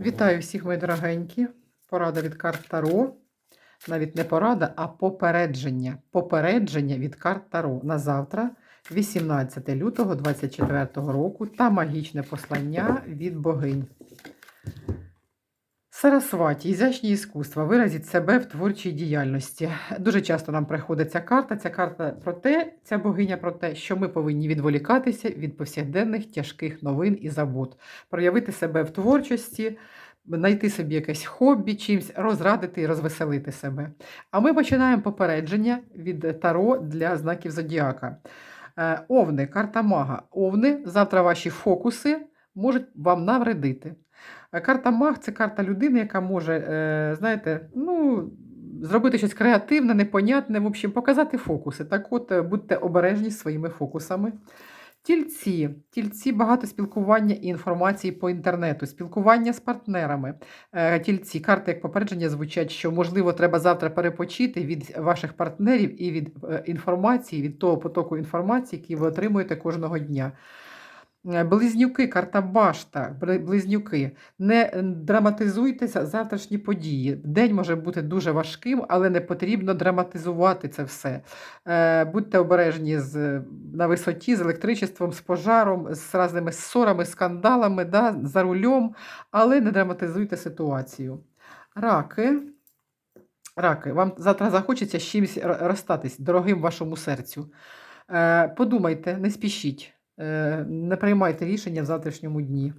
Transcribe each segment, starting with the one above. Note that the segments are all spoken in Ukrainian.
Вітаю всіх, мої дорогенькі. Порада від карт Таро. Навіть не порада, а попередження. Попередження від карт Таро на завтра, 18 лютого 2024 року, та магічне послання від богинь. Сарасваті, ізящні іскусства, виразіть себе в творчій діяльності. Дуже часто нам приходить ця карта. Ця карта про те, ця богиня про те, що ми повинні відволікатися від повсякденних тяжких новин і забот, проявити себе в творчості, знайти собі якесь хобі, чимось розрадити і розвеселити себе. А ми починаємо попередження від Таро для знаків Зодіака. Е, Овни, карта мага. Овни, завтра ваші фокуси можуть вам навредити. Е, Карта маг це карта людини, яка може, е, знаєте, ну, зробити щось креативне, непонятне, в общем, показати фокуси. Так от, е, будьте обережні своїми фокусами. Тільці, тільці багато спілкування і інформації по інтернету, спілкування з партнерами. Тільці, карти як попередження звучать, що можливо треба завтра перепочити від ваших партнерів і від інформації, від того потоку інформації, який ви отримуєте кожного дня. Е, Близнюки, карта башта, близнюки. Не драматизуйтеся завтрашні події. День може бути дуже важким, але не потрібно драматизувати це все. Е, Будьте обережні з, на висоті, з електричеством, з пожаром, з разними ссорами, скандалами, да, за рулем, але не драматизуйте ситуацію. Раки. Раки, вам завтра захочеться з чимось розстатись, дорогим вашому серцю. Е, Подумайте, не спішіть. Е, Не приймайте рішення в завтрашньому дні.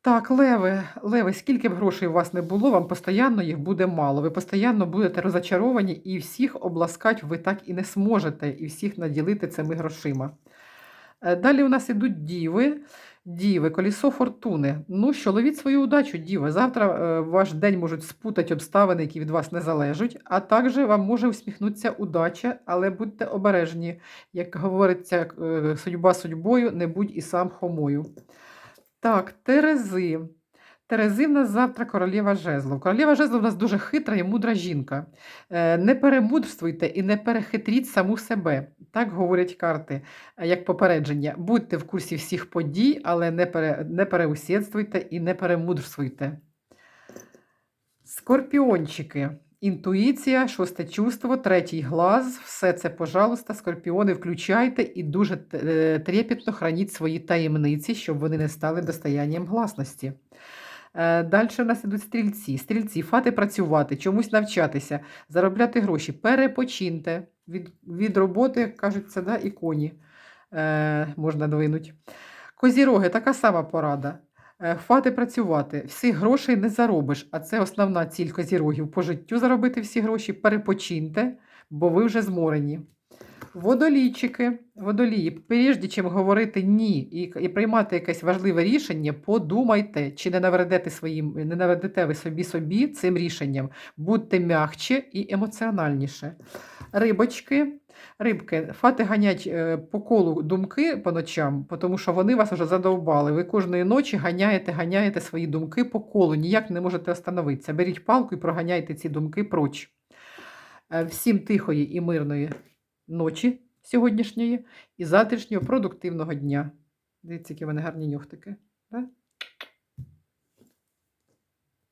Так, леви, леви, скільки б грошей у вас не було, вам постійно їх буде мало. Ви постійно будете розочаровані і всіх обласкати ви так і не зможете, і всіх наділити цими грошима. Е, Далі у нас ідуть діви. Діви, колісо фортуни. Ну що, ловіть свою удачу, діви. Завтра е, ваш день можуть спутати обставини, які від вас не залежать, а також вам може усміхнутися удача, але будьте обережні. Як говориться, е, судьба судьбою, не будь і сам хомою. Так, Терези. Терези в нас завтра королева жезлов. Королева жезлов у нас дуже хитра і мудра жінка. Е, Не перемудрствуйте і не перехитріть саму себе. Так говорять карти, е, як попередження. Будьте в курсі всіх подій, але не, пере, не переусєдствуйте і не перемудрствуйте. Скорпіончики. Інтуїція, шосте чувство, третій глаз. Все це, пожалуйста, скорпіони, включайте і дуже е, трепетно храніть свої таємниці, щоб вони не стали достоянням гласності. Далі у нас ідуть стрільці. Стрільці, фати працювати, чомусь навчатися, заробляти гроші, перепочиньте від, від роботи, як кажуть, це да, і коні е, можна двинуть. Козіроги, така сама порада. Е, Фати працювати. Всіх грошей не заробиш, а це основна ціль козірогів по життю заробити всі гроші. Перепочиньте, бо ви вже зморені. Водолійчики, водолії, прежде чим говорити ні і, і приймати якесь важливе рішення, подумайте, чи не навредите своїм, не навредите ви собі собі цим рішенням. Будьте м'якче і емоціональніше. Рибочки, рибки, фати ганять е, по колу думки по ночам, тому що вони вас вже задовбали. Ви кожної ночі ганяєте, ганяєте свої думки по колу, ніяк не можете остановитися. Беріть палку і проганяйте ці думки проч. Е, Всім тихої і мирної ночі сьогоднішньої і завтрашнього продуктивного дня. Дивіться, які вони гарні нюхтики.